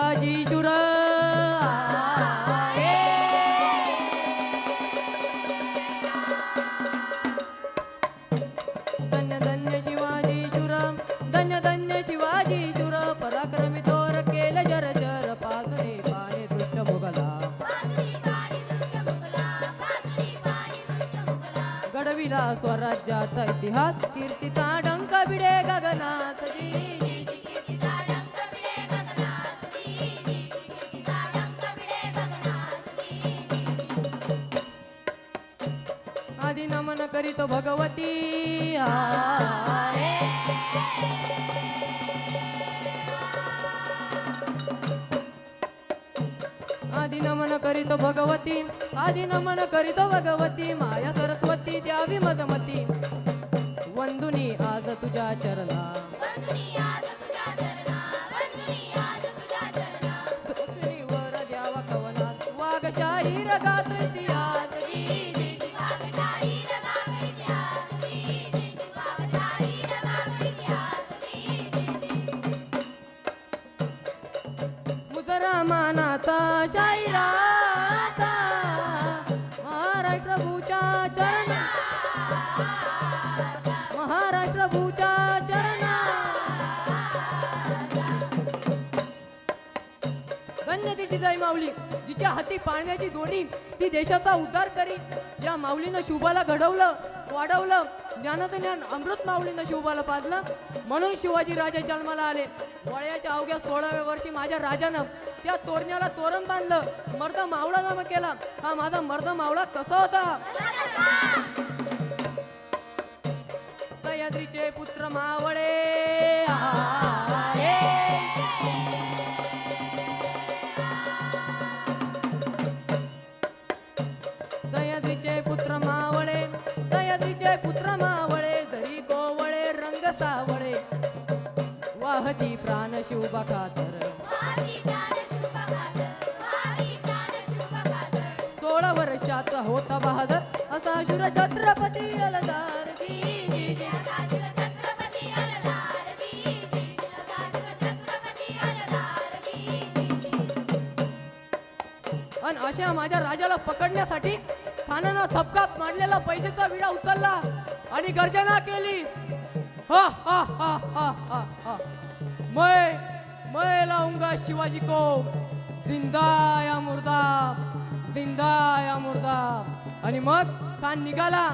शुर धन्य धन्य शिवाजी शुर धन्य धन्य शिवाजी शुर पराक्रमी थोर केलं जर जर पाजरे पाणी दृष्ट भोगला घडविला स्वराज्याचा इतिहास कीर्तीचा डंक बिडे गगनात आधी नमन करीतो भगवती. आधी नमन करीतो भगवती आधी नमन करीतो भगवती माया सरस्वती द्यावी मदमती. वंदुनी आज तुझ्या चरणा रमानाथा मानाचा शाहिराचा महाराष्ट्र भूच्या चरणा महाराष्ट्र भूच्या चरणा गण्यतेची जय माऊली जिच्या हाती पाळण्याची दोडी ती देशाचा उद्धार करी या माऊलीनं शुभाला घडवलं वाढवलं ज्ञानाचं ज्ञान अमृत माऊलीनं शिवबाला पाजलं. म्हणून शिवाजी राजा जन्माला आले. वळ्याच्या अवघ्या सोळाव्या वर्षी माझ्या राजानं त्या तोरण्याला तोरण बांधलं. मर्द मावळा नाम केला. हा माझा मर्द मावळा कसा होता. सह्याद्रीचे पुत्र मावळे सह्याद्रीचे पुत्र मावळे सह्याद्रीचे पुत्र मावळे दरी गोवळे रंग सावळे. वाहती प्राण शिवबा खातर बहादर असा शूर छत्रपती अलदार. आणि अशा माझ्या राजाला पकडण्यासाठी खानानं थपकात मांडलेला पैशाचा विडा उचलला आणि गर्जना केली. हा हा हा हा हा हा. मैं मैं लाऊंगा शिवाजी को. जिंदा या मुर्दा. जिंदा या मुर्दा आणि मग खान निघाला.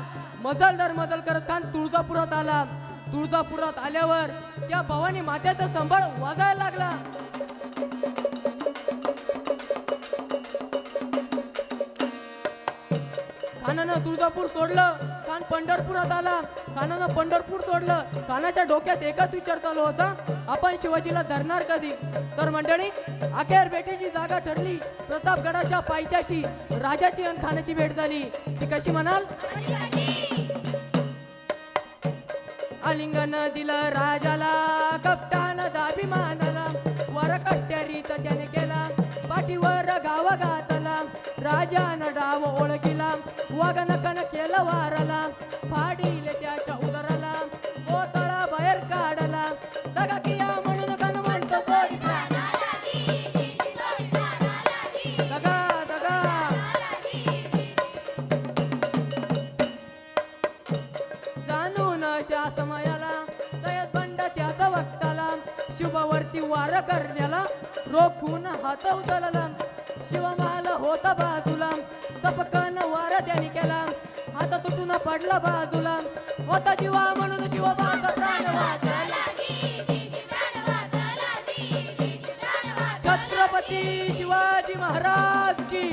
मजल दर मजल करत खान तुळजापुरात आला. तुळजापुरात आल्यावर त्या भवानी मात्याचा संभाळ वाजायला लागला. कानानं तुळजापूर सोडलं कान पंढरपुरात आला. कानानं पंढरपूर सोडलं. खानाच्या डोक्यात एकच विचार चालू होता आपण शिवाजीला धरणार कधी? तर मंडळी अखेर भेटीची जागा ठरली. प्रतापगडाच्या पायथ्याशी राजाची आणि खानाची भेट झाली. ती कशी म्हणाल? आलिंगन दिलं राजाला कप्तान दाभिमानाला वर कट्ट्यारीत पाठीवर राजानं डाव ओळखीला वागनकन केलं वारला फाडीले त्याच्या उदराला गोतळा बाहेर काढला दगा किया म्हणून गण म्हणतो सोडी दगा दगा जाणून अशा समयाला सयद बंड त्याचा वक्ताला शुभवरती वार करण्याला रोखून हात उचलला शिवमाल होता बाजूला सपकन वार त्याने केला. आता तुटून पडला बाजूला होता जीवा म्हणून शिवबाचा प्राण वाचला. छत्रपती शिवाजी महाराज की.